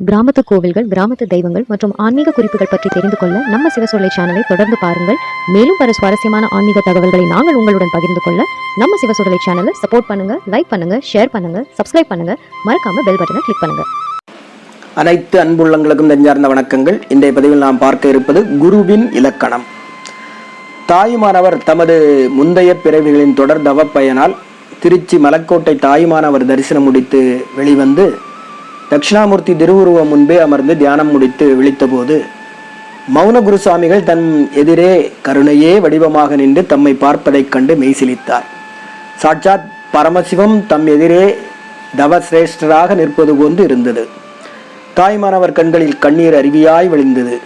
கிராமத்து கோவில்கள் கிராமத்து தெய்வங்கள் மற்றும் ஆன்மீக குறிப்புகள் பற்றி தெரிந்து கொள்ள நம்ம சிவசொல்லை சேனலை தொடர்ந்து பாருங்கள். மேலும் பல சுவாரஸ்யமான ஆன்மீக தகவல்களை நாங்கள் உங்களுடன் பகிர்ந்து கொள்ள நம்ம சிவசொல்லை சேனலை சப்போர்ட் பண்ணுங்க லைக் பண்ணுங்க ஷேர் பண்ணுங்க சப்ஸ்கிரைப் பண்ணுங்க. மறக்காம பெல் பட்டனை கிளிக் பண்ணுங்க. அனைத்து அன்புள்ளங்களுக்கும் நெஞ்சார்ந்த வணக்கங்கள். இன்றைய பதிவில் நாம் பார்க்க இருப்பது குருவின் இலக்கணம். தாயுமானவர் தமது முந்தைய பிறவிகளின் தொடர் தவப்பயனால் திருச்சி மலக்கோட்டை தாயுமானவர் தரிசனம் முடித்து வெளிவந்து தட்சிணாமூர்த்தி திருவுருவம் முன்பே அமர்ந்து தியானம் முடித்து விழித்தபோது மௌன குருசாமிகள் தன் எதிரே கருணையே வடிவமாக நின்று தம்மை பார்ப்பதைக் கண்டு மெய்சிலித்தார். சாட்சாத் பரமசிவம் தம் எதிரே தவசிரேஷ்டராக நிற்பது போன்று இருந்தது. தாய்மானவர் கண்களில் கண்ணீர் அருவியாய் விழிந்தது.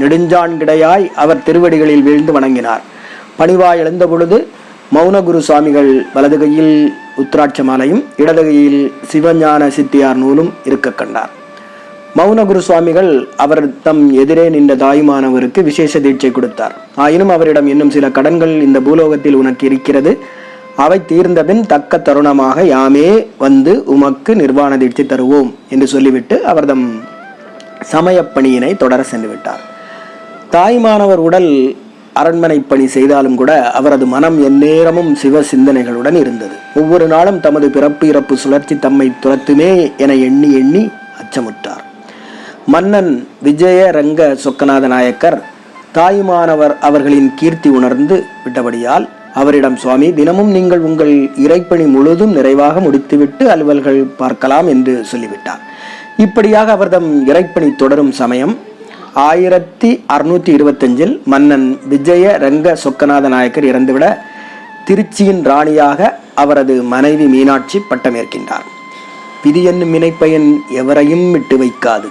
நெடுஞ்சான்கிடையாய் அவர் திருவடிகளில் வீழ்ந்து வணங்கினார். பணிவாய் எழுந்த பொழுது மௌனகுரு சுவாமிகள் வலது கையில் உத்ராட்ச மாலையும் இடது கையில் சிவஞான சித்தியார் நூலும் இருக்க கண்டார். மௌனகுரு சுவாமிகள் அவர் தம் எதிரே நின்ற தாயுமானவருக்கு விசேஷ தீட்சை கொடுத்தார். ஆயினும் அவரிடம் இன்னும் சில கடன்கள் இந்த பூலோகத்தில் உனக்கு இருக்கிறது. அவை தீர்ந்தபின் தக்க தருணமாக யாமே வந்து உமக்கு நிர்வாண தீட்சை தருவோம் என்று சொல்லிவிட்டு அவர் தம் சமயப் பணியினை தொடர சென்று விட்டார் தாய்மானவர் உடல் அரண்மனை பணி செய்தாலும் கூட அவரது மனம் எந்நேரமும் சிவ சிந்தனைகளுடன் இருந்தது. ஒவ்வொரு நாளும் தமது பிறப்பு இறப்பு சுழற்சி தம்மை துரத்துமே என எண்ணி எண்ணி அச்சமுற்றார். மன்னன் விஜய ரங்க சொக்கநாத நாயக்கர் தாயுமானவர் அவர்களின் கீர்த்தி உணர்ந்து விட்டபடியால் அவரிடம் சுவாமி தினமும் நீங்கள் உங்கள் இறைப்பணி முழுதும் நிறைவாக முடித்துவிட்டு அலுவல்கள் பார்க்கலாம் என்று சொல்லிவிட்டார். இப்படியாக அவர்தம் இறைப்பணி தொடரும் சமயம் ஆயிரத்தி அறுநூற்றி இருபத்தஞ்சில் மன்னன் விஜய ரங்க சொக்கநாத நாயக்கர் இறந்துவிட திருச்சியின் ராணியாக அவரது மனைவி மீனாட்சி பட்டமேற்கின்றார். விதி என்னும் வினைப்பயன் எவரையும் விட்டு வைக்காது.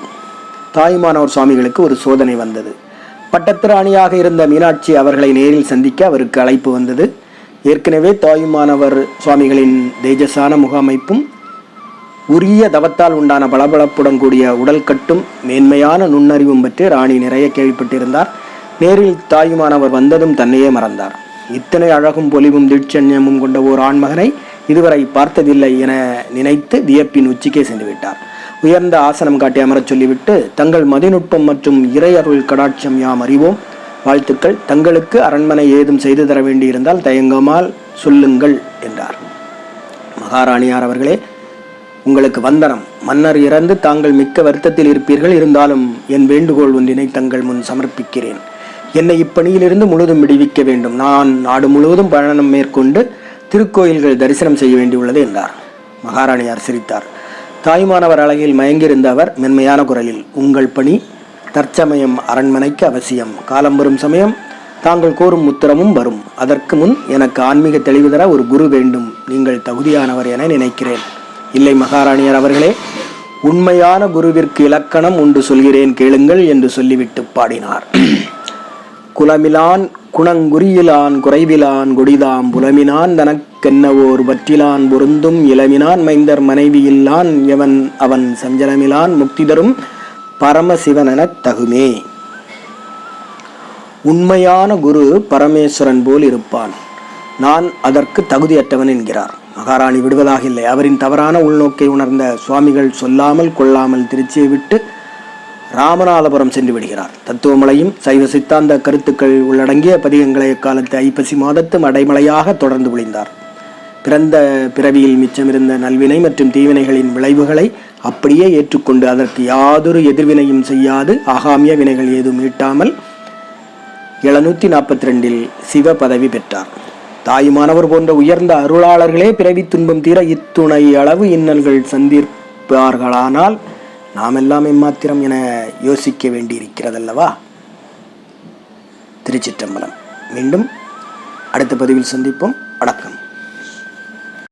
தாய்மானவர் சுவாமிகளுக்கு ஒரு சோதனை வந்தது. பட்டத்து ராணியாக இருந்த மீனாட்சி அவர்களை நேரில் சந்திக்க அவருக்கு அழைப்பு வந்தது. ஏற்கனவே தாயுமானவர் சுவாமிகளின் தேஜசான முகாமைப்பும் உரிய தவத்தால் உண்டான பளபளப்புடன் கூடிய உடல் கட்டும் மேன்மையான நுண்ணறிவும் பற்றி ராணி நிறைய கேள்விப்பட்டிருந்தார். நேரில் தாயுமானவர் வந்ததும் தன்னையே மறந்தார். இத்தனை அழகும் பொலிவும் திட்சண்யமும் கொண்ட ஓர் ஆண்மகனை இதுவரை பார்த்ததில்லை என நினைத்து வியப்பின் உச்சிக்கே சென்று விட்டார் உயர்ந்த ஆசனம் காட்டி அமரச் சொல்லிவிட்டு தங்கள் மதிநுட்பம் மற்றும் இறையருள் கடாட்சம் யாம் அறிவோம். வாழ்த்துக்கள். தங்களுக்கு அரண்மனை ஏதும் செய்து தர வேண்டியிருந்தால் தயங்கமால் சொல்லுங்கள் என்றார். மகாராணியார் அவர்களே உங்களுக்கு வந்தனம். மன்னர் இறந்து தாங்கள் மிக்க வருத்தத்தில் இருப்பீர்கள். இருந்தாலும் என் வேண்டுகோள் ஒன்றினை தங்கள் முன் சமர்ப்பிக்கிறேன். என்னை இப்பணியிலிருந்து முழுதும் விடுவிக்க வேண்டும். நான் நாடு முழுவதும் பயணம் மேற்கொண்டு திருக்கோயில்கள் தரிசனம் செய்ய வேண்டியுள்ளது என்றார். மகாராணியார் சிரித்தார். தாய்மானவர் அழகில் மயங்கியிருந்த அவர் மென்மையான குரலில் உங்கள் பணி தற்சமயம் அரண்மனைக்கு அவசியம். காலம் வரும் சமயம் தாங்கள் கோரும் உத்தரமும் வரும். அதற்கு முன் எனக்கு ஆன்மீக தெளிவு தர ஒரு குரு வேண்டும். நீங்கள் தகுதியானவர் என நினைக்கிறேன். இல்லை மகாராணியர் அவர்களே உண்மையான குருவிற்கு இலக்கணம் உண்டு சொல்கிறேன் கேளுங்கள் என்று சொல்லிவிட்டு பாடினார். குலமிலான் குணங்குறியிலான் குறைவிலான் கொடிதாம் புலமினான் தனக்கென்னவோர் வற்றிலான் பொருந்தும் இளமினான் மைந்தர் மனைவியில்லான் எவன் அவன் சஞ்சலமிலான் முக்தி தரும் பரமசிவனெனத் தகுமே. உண்மையான குரு பரமேஸ்வரன் போல் இருப்பான். நான் அதற்கு தகுதியற்றவன் என்கிறார். மகாராணி விடுவதாக இல்லை அவரின் தவறான உள்நோக்கை உணர்ந்த சுவாமிகள் சொல்லாமல் கொள்ளாமல் திருச்சியை விட்டு ராமநாதபுரம் சென்று விடுகிறார். தத்துவமலையும் சைவ சித்தாந்த கருத்துக்கள் உள்ளடங்கிய பதிகங்களை காலத்து ஐப்பசி மாதத்தும் அடைமலையாக தொடர்ந்து விழிந்தார் பிறந்த பிறவியில் மிச்சமிருந்த நல்வினை மற்றும் தீவினைகளின் விளைவுகளை அப்படியே ஏற்றுக்கொண்டு அதற்கு யாதொரு எதிர்வினையும் செய்யாது. ஆகாமிய வினைகள் ஏதும் ஈட்டாமல் எழுநூத்தி நாற்பத்தி ரெண்டில் சிவ பதவி பெற்றார். தாயுமானவர் போன்ற உயர்ந்த அருளாளர்களே பிறவி துன்பம் தீர இத்துணை அளவு இன்னல்கள் சந்திப்பார்களானால் நாம் எல்லாம் எம்மாத்திரம் என யோசிக்க வேண்டியிருக்கிறதல்லவா? திருச்சிற்றம்பலம். மீண்டும் அடுத்த பதிவில் சந்திப்போம். வணக்கம்.